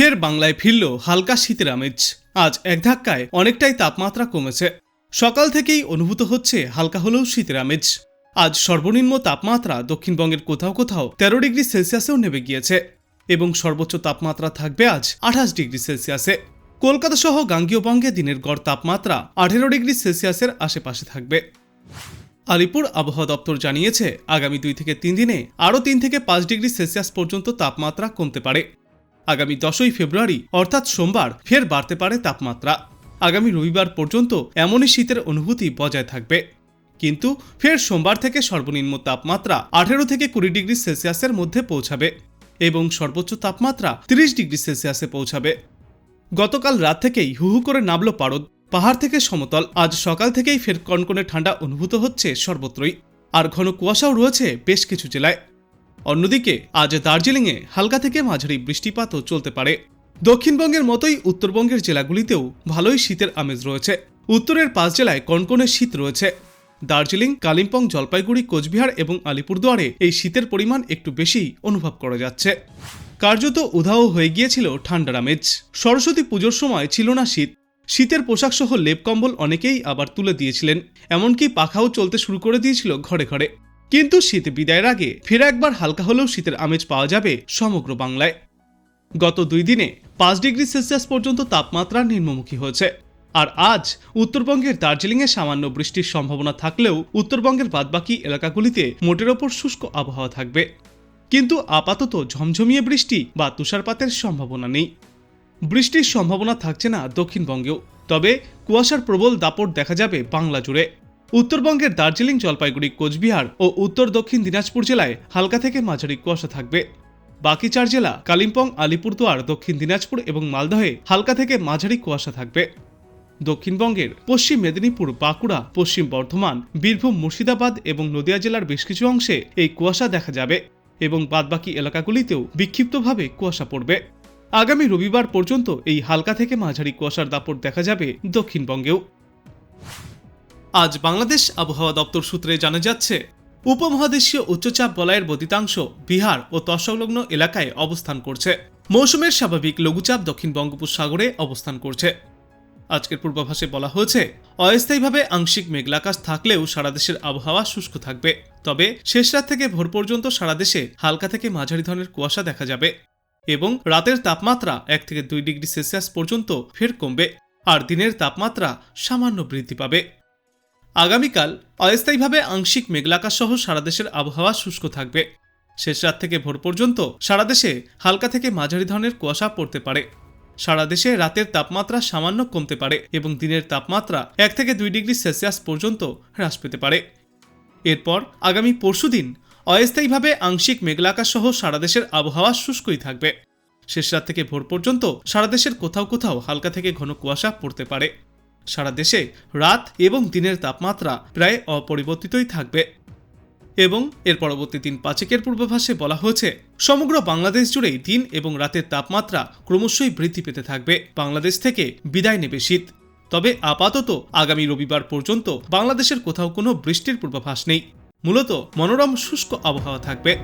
ফের বাংলায় ফিরল হালকা শীতের আমেজ। আজ এক ধাক্কায় অনেকটাই তাপমাত্রা কমেছে। সকাল থেকেই অনুভূত হচ্ছে হালকা হলেও শীতের আমেজ। আজ সর্বনিম্ন তাপমাত্রা দক্ষিণবঙ্গের কোথাও কোথাও তেরো ডিগ্রি সেলসিয়াসেও নেমে গিয়েছে এবং সর্বোচ্চ তাপমাত্রা থাকবে আজ আঠাশ ডিগ্রি সেলসিয়াসে। কলকাতা সহ গাঙ্গীয় বঙ্গে দিনের গড় তাপমাত্রা আঠেরো ডিগ্রি সেলসিয়াসের আশেপাশে থাকবে। আলিপুর আবহাওয়া দপ্তর জানিয়েছে, আগামী দুই থেকে তিন দিনে আরও তিন থেকে পাঁচ ডিগ্রি সেলসিয়াস পর্যন্ত তাপমাত্রা কমতে পারে। আগামী দশই ফেব্রুয়ারি, অর্থাৎ সোমবার, ফের বাড়তে পারে তাপমাত্রা। আগামী রবিবার পর্যন্ত এমনই শীতের অনুভূতি বজায় থাকবে। কিন্তু ফের সোমবার থেকে সর্বনিম্ন তাপমাত্রা আঠেরো থেকে কুড়ি ডিগ্রি সেলসিয়াসের মধ্যে পৌঁছাবে এবং সর্বোচ্চ তাপমাত্রা তিরিশ ডিগ্রি সেলসিয়াসে পৌঁছাবে। গতকাল রাত থেকেই হু হু করে নামল পারদ। পাহাড় থেকে সমতল। আজ সকাল থেকেই ফের কনকনে ঠান্ডা অনুভূত হচ্ছে সর্বত্রই। আর ঘন কুয়াশাও রয়েছে বেশ কিছু জেলায়। অন্যদিকে, আজ দার্জিলিংয়ে হালকা থেকে মাঝারি বৃষ্টিপাতও চলতে পারে। দক্ষিণবঙ্গের মতোই উত্তরবঙ্গের জেলাগুলিতেও ভালোই শীতের আমেজ রয়েছে। উত্তরের পাঁচ জেলায় কনকনে শীত রয়েছে। দার্জিলিং, কালিম্পং, জলপাইগুড়ি, কোচবিহার এবং আলিপুরদুয়ারে এই শীতের পরিমাণ একটু বেশি অনুভব করা যাচ্ছে। কার্যত উধাও হয়ে গিয়েছিল ঠান্ডার আমেজ। সরস্বতী পুজোর সময় ছিল না শীত। শীতের পোশাক সহ লেপ কম্বল অনেকেই আবার তুলে দিয়েছিলেন। এমনকি পাখাও চলতে শুরু করে দিয়েছিল ঘরে ঘরে। কিন্তু শীত বিদায়ের আগে ফের একবার হালকা হলেও শীতের আমেজ পাওয়া যাবে সমগ্র বাংলায়। গত দুই দিনে পাঁচ ডিগ্রি সেলসিয়াস পর্যন্ত তাপমাত্রা নিম্নমুখী হয়েছে। আর আজ উত্তরবঙ্গের দার্জিলিংয়ে সামান্য বৃষ্টির সম্ভাবনা থাকলেও উত্তরবঙ্গের বাদবাকি এলাকাগুলিতে মোটের ওপর শুষ্ক আবহাওয়া থাকবে। কিন্তু আপাতত ঝমঝমিয়ে বৃষ্টি বা তুষারপাতের সম্ভাবনা নেই। বৃষ্টির সম্ভাবনা থাকছে না দক্ষিণবঙ্গেও। তবে কুয়াশার প্রবল দাপট দেখা যাবে বাংলা জুড়ে। উত্তরবঙ্গের দার্জিলিং জলপাইগুড়ি, কোচবিহার ও উত্তর দক্ষিণ দিনাজপুর জেলায় হালকা থেকে মাঝারি কুয়াশা থাকবে। বাকি চার জেলা, কালিম্পং, আলিপুরদুয়ার, দক্ষিণ দিনাজপুর এবং মালদহে হালকা থেকে মাঝারি কুয়াশা থাকবে। দক্ষিণবঙ্গের পশ্চিম মেদিনীপুর, বাঁকুড়া, পশ্চিম বর্ধমান, বীরভূম, মুর্শিদাবাদ এবং নদিয়া জেলার বেশ কিছু অংশে এই কুয়াশা দেখা যাবে এবং বাদবাকি এলাকাগুলিতেও বিক্ষিপ্তভাবে কুয়াশা পড়বে। আগামী রবিবার পর্যন্ত এই হালকা থেকে মাঝারি কুয়াশার দাপট দেখা যাবে দক্ষিণবঙ্গেও। আজ বাংলাদেশ আবহাওয়া দপ্তর সূত্রে জানা যাচ্ছে, উপমহাদেশীয় উচ্চচাপ বলয়ের বদিতাংশ বিহার ও তৎসংলগ্ন এলাকায় অবস্থান করছে। মৌসুমের স্বাভাবিক লঘুচাপ দক্ষিণ বঙ্গোপসাগরে অবস্থান করছে। আজকের পূর্বাভাসে বলা হয়েছে, অস্থায়ীভাবে আংশিক মেঘলাকাশ থাকলেও সারা দেশের আবহাওয়া শুষ্ক থাকবে। তবে শেষ রাত থেকে ভোর পর্যন্ত সারা দেশে হালকা থেকে মাঝারি ধরনের কুয়াশা দেখা যাবে এবং রাতের তাপমাত্রা এক থেকে দুই ডিগ্রি সেলসিয়াস পর্যন্ত ফের কমবে। আর দিনের তাপমাত্রা সামান্য বৃদ্ধি পাবে। আগামীকাল অস্থায়ীভাবে আংশিক মেঘলাকাশ সহ সারা দেশের আবহাওয়া শুষ্ক থাকবে। শেষ রাত থেকে ভোর পর্যন্ত সারা দেশে হালকা থেকে মাঝারি ধরনের কুয়াশা পড়তে পারে। সারা দেশে রাতের তাপমাত্রা সামান্য কমতে পারে এবং দিনের তাপমাত্রা এক থেকে দুই ডিগ্রি সেলসিয়াস পর্যন্ত হ্রাস পেতে পারে। এরপর আগামী পরশুদিন অস্থায়ীভাবে আংশিক মেঘলাকাশ সহ সারা দেশের আবহাওয়া শুষ্কই থাকবে। শেষ রাত থেকে ভোর পর্যন্ত সারা দেশের কোথাও কোথাও হালকা থেকে ঘন কুয়াশা পড়তে পারে। সারা দেশে রাত এবং দিনের তাপমাত্রা প্রায় অপরিবর্তিতই থাকবে। এবং এর পরবর্তী দিন পাঁচেকের পূর্বাভাসে বলা হয়েছে, সমগ্র বাংলাদেশ জুড়েই দিন এবং রাতের তাপমাত্রা ক্রমশই বৃদ্ধি পেতে থাকবে। বাংলাদেশ থেকে বিদায় নেবে শীত। তবে আপাতত আগামী রবিবার পর্যন্ত বাংলাদেশের কোথাও কোনো বৃষ্টির পূর্বাভাস নেই। মূলত মনোরম শুষ্ক আবহাওয়া থাকবে।